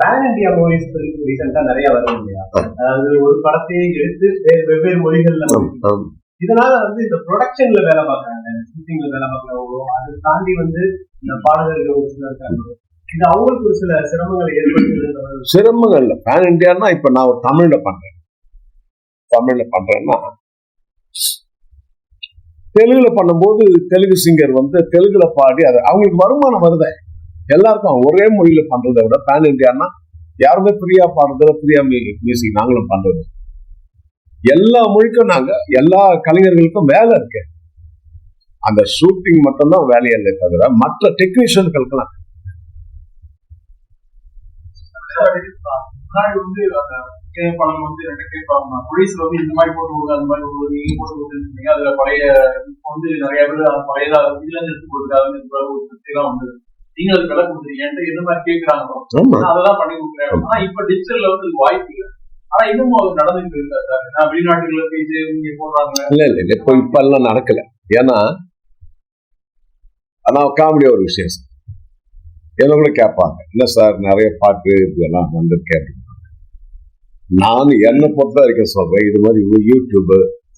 Pan India movies ரீசெண்டா நிறைய வருது இல்லையா? அதாவது ஒரு படத்தையே எடுத்து வேறு வெவ்வேறு மொழிகள்ல. இதனால வந்து இந்த ப்ரொடக்ஷன்ல வேலை பார்க்கறாங்க ஷூட்டிங்ல வேலை பார்க்கறவங்களோ அதை தாண்டி வந்து இந்த பாடகர்கள் ஒரு சிலர் இருக்காங்க. இது அவங்களுக்கு ஒரு சில சிரமங்களை ஏற்படுத்துது சிரமங்கள் பேன் இந்தியான்னா இப்ப நான் ஒரு தமிழ்ல பண்றேன். தமிழ்ல பண்றேன்னா தெலுங்குல பண்ணும்போது தெலுங்கு சிங்கர் வந்து தெலுங்குல பாடி அது அவங்களுக்கு வருமானம் வருதே. எல்லாருக்கும் ஒரே மொழியில பண்றதை விட பேன் இந்தியான்னா யாருமே ஃப்ரீயா பாடுறதுல ஃப்ரீயா மியூசிக் நாங்களும் பண்றது. எல்லா மொழிக்கும் நாங்க எல்லா கலைஞர்களுக்கும் வேலை இருக்கு. அந்த ஷூட்டிங் மட்டும்தான் வேலையே இல்லை தவிர மற்ற டெக்னீஷியன்களுக்கெல்லாம் முன்னாடி வந்து அந்த முக்கிய படம் வந்து ரெண்டு கேட்பாங்க போலீஸ்ல வந்து இந்த மாதிரி போட்டு கொடுங்க அந்த மாதிரி ஒரு நீங்க போட்டு கொடுத்துருக்கீங்க அதுல பழைய வந்து நிறைய பேர் பழைய இதுல இருந்து எடுத்து கொடுக்காதுன்னு ஒரு வந்து நீங்க அது விலை கொடுத்துருக்கீங்க எந்த மாதிரி கேட்கறாங்களோ அதெல்லாம் பண்ணி கொடுக்குறேன். ஆனா இப்ப டிஜிட்டல்ல வந்து வாய்ப்பு இல்லை. ஆனா இன்னமும் அது நடந்துட்டு இருக்கா சார்? நான் வெளிநாட்டுல போய் இது இங்க போடுறாங்க. இல்ல இல்ல இல்ல. இப்போ இப்ப எல்லாம் நடக்கல. ஏன்னா ஆனா காமெடி ஒரு விஷயம் சார். என்ன கூட கேட்பாங்க. இல்ல சார் நிறைய பாட்டு இதெல்லாம் வந்திருக்கேன் அப்படிம்பாங்க. நான் என்னை பொறுத்த வரைக்கும் சொல்றேன் இது மாதிரி யூடியூப்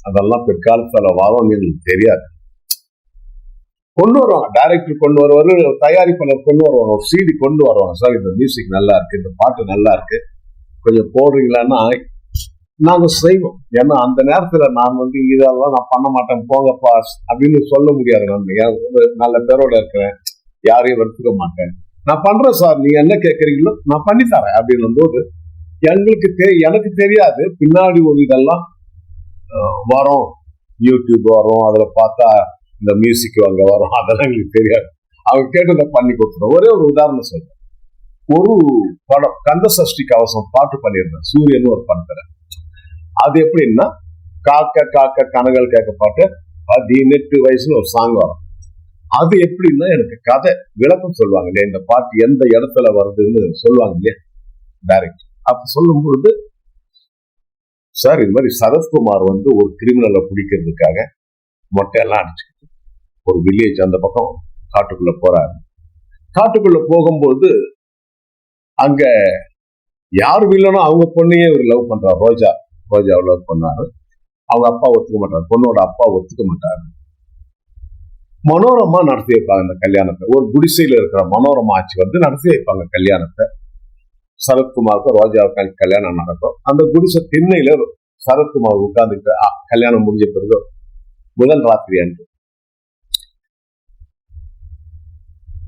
அதெல்லாம் பிற்காலத்துல வரும்னு எனக்கு தெரியாது. கொண்டு வருவாங்க. டைரக்டர் கொண்டு வருவாரு தயாரிப்பாளர் கொண்டு வருவாங்க. ஒரு சீடி கொண்டு வருவாங்க. சார் இந்த மியூசிக் நல்லா இருக்கு இந்த பாட்டு நல்லா இருக்கு. கொஞ்சம் போடுறீங்களான்னா நாங்கள் செய்வோம். ஏன்னா அந்த நேரத்துல நான் வந்து இதெல்லாம் நான் பண்ண மாட்டேன் போங்கப்பா அப்படின்னு சொல்ல முடியாது. நான் நல்ல பேரோட இருக்கிறேன். யாரையும் வெறுத்துக்க மாட்டேன். நான் பண்றேன் சார் நீங்க என்ன கேட்குறீங்களோ நான் பண்ணித்தரேன் அப்படின்னும் போது எங்களுக்கு தெ எனக்கு தெரியாது. பின்னாடி ஒரு இதெல்லாம் வரும். யூடியூப் வரும் அதுல பார்த்தா இந்த மியூசிக் அங்க வரும் அதெல்லாம் எங்களுக்கு தெரியாது. அவங்க கேட்டதை பண்ணி கொடுத்துரும் ஒரே ஒரு உதாரணம் சொல்றேன். ஒரு படம் கந்த சஷ்டி கவசம் பாட்டு பண்ணியிருந்தேன். சூரியன் ஒரு படத்துல அது எப்படின்னா காக்க காக்க கனகள் கேட்க பாட்டு பதினெட்டு வயசுல ஒரு சாங் வரும். அது எப்படின்னா எனக்கு கதை விளக்கம் சொல்லுவாங்க. இல்லையா இந்த பாட்டு எந்த இடத்துல வருதுன்னு சொல்லுவாங்க இல்லையா? டைரக்ட் அப்ப சொல்லும் பொழுது சார் இது மாதிரி சரத்குமார் வந்து ஒரு கிரிமினலை பிடிக்கிறதுக்காக மொட்டையெல்லாம் அடிச்சு ஒரு வில்லேஜ் அந்த பக்கம் காட்டுக்குள்ள போறாரு. காட்டுக்குள்ள போகும்போது அங்க யார் வில்லனோ அவங்க பொண்ணையே ஒரு லவ் பண்றாரு. ரோஜா ரோஜாவை லவ் பண்ணாரு. அவங்க அப்பா ஒத்துக்க மாட்டாரு. பொண்ணோட அப்பா ஒத்துக்க மாட்டாரு. மனோரமா நடத்தி வைப்பாங்க இந்த கல்யாணத்தை. ஒரு குடிசையில இருக்கிற மனோரமா ஆட்சி வந்து நடத்தி வைப்பாங்க கல்யாணத்தை. சரத்குமாருக்கும் ரோஜாவுக்கும் கல்யாணம் நடக்கும். அந்த குடிசை திண்ணையில சரத்குமார் உட்கார்ந்துட்டு கல்யாணம் முடிஞ்ச பிறகு முதல் ராத்திரி அன்று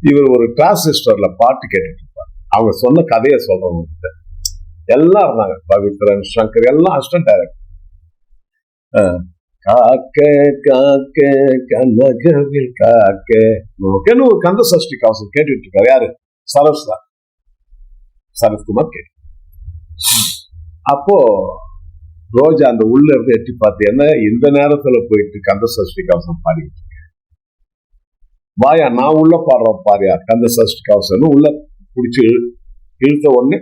இவர் ஒரு டிரான்சிஸ்டர்ல பாட்டு கேட்டுட்டு இருப்பார் அவங்க சொன்ன கதையை சொல்றவங்க எல்லாம் இருந்தாங்க. பவித்ரன் சங்கர் எல்லாம் அசிஸ்டன்ட் டைரக்டர் காக்க காக்க கனகவில் காக்க. ஒரு கந்த சஷ்டி கவசம் கேட்டுட்டு இருக்காரு யாரு? சரஸ் தான் சரத்குமார் கேட்டு. அப்போ ரோஜா அந்த உள்ள இருந்து எட்டி பார்த்து என்ன? இந்த நேரத்துல போயிட்டு கந்த சஷ்டி கவசம் பாடிட்டு வாயா நான் உள்ள பாடுறேன் பாரியா கந்த சஷ்டி கவசம்னு உள்ள பிடிச்சி இழுத்த உடனே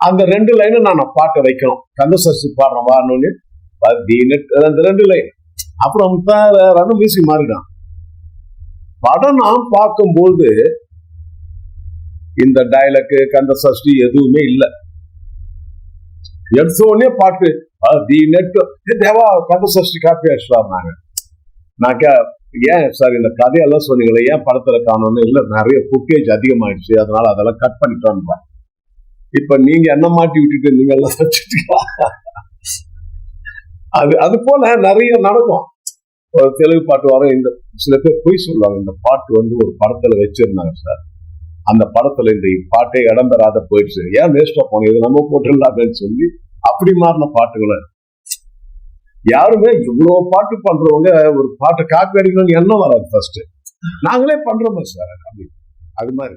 அந்த ரெண்டு லைனும் நான் பாட்டு வைக்கணும். கந்த சஷ்டி பாடுறேன் வான்னு பதினெட்டு அந்த ரெண்டு லைன் அப்புறம் ரன்னு மியூசி மாறிடான் படம் நான் பார்க்கும்போது இந்த டைலக்கு கந்த சஷ்டி எதுவுமே இல்லை. எடுத்த உடனே பாட்டு தி தேவா கந்த சஷ்டி காப்பி நாங்க நான் கே ஏன் சார் இந்த கதையெல்லாம் சொன்னீங்களே? ஏன் படத்துல காணோம்னு? இல்ல நிறைய ஃபுட்டேஜ் அதிகமாயிடுச்சு. அதனால அதெல்லாம் கட் பண்ணிட்டோம் இப்ப நீங்க என்ன மாட்டி விட்டுட்டு நீங்க எல்லாம் வச்சுட்டீங்களா அது அது போல நிறைய நடக்கும். ஒரு தெலுங்கு பாட்டு வர இந்த சில பேர் பொய் சொல்லுவாங்க. இந்த பாட்டு வந்து ஒரு படத்துல வச்சிருந்தாங்க சார். அந்த படத்துல இந்த பாட்டே இடம்பெறாத போயிடுச்சு. ஏன் வேஸ்டா போனோம் இது நம்ம போட்டுடலாமேன்னு சொல்லி அப்படி மாறின பாட்டுகளை யாருமே இவ்வளவு பாட்டு பண்றவங்க ஒரு பாட்டை காப்பி அடிக்கணும்னு எண்ணம் வராது ஃபர்ஸ்ட் நாங்களே பண்றோமே சார் அப்படி அது மாதிரி.